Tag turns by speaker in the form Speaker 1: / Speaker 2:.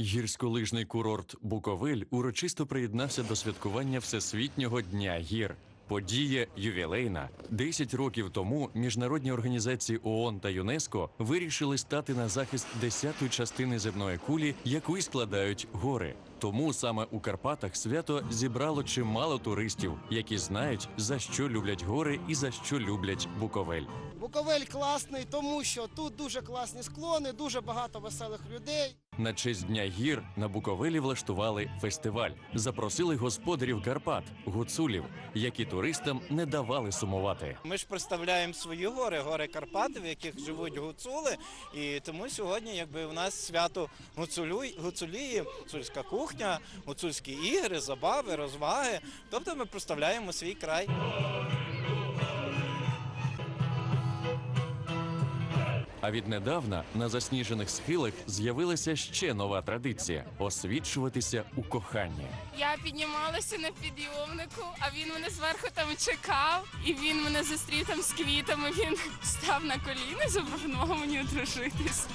Speaker 1: Гірськолижний курорт Буковель урочисто приєднався до святкування Всесвітнього дня гір. Подія ювілейна. 10 років тому міжнародні організації ООН та ЮНЕСКО вирішили стати на захист десятої частини земної кулі, яку й складають гори. Тому саме у Карпатах свято зібрало чимало туристів, які знають за що люблять гори і за що люблять Буковель.
Speaker 2: Буковель класний, тому що тут дуже класні склони, дуже багато веселих людей.
Speaker 1: На честь дня гір на Буковелі влаштували фестиваль. Запросили господарів Карпат, гуцулів, які туристам не давали сумувати.
Speaker 3: Ми ж представляємо свої гори, гори Карпати, в яких живуть гуцули. І тому сьогодні, якби у нас свято гуцулю, гуцулії, гуцульська кухня, гуцульські ігри, забави, розваги. Тобто ми представляємо свій край.
Speaker 1: А віднедавна на засніжених схилах з'явилася ще нова традиція освічуватися у коханні.
Speaker 4: Я піднімалася на підйомнику, а він мене зверху там чекав, і він мене зустрів там з квітами. Він став на коліна, і запропонував мені одружитись.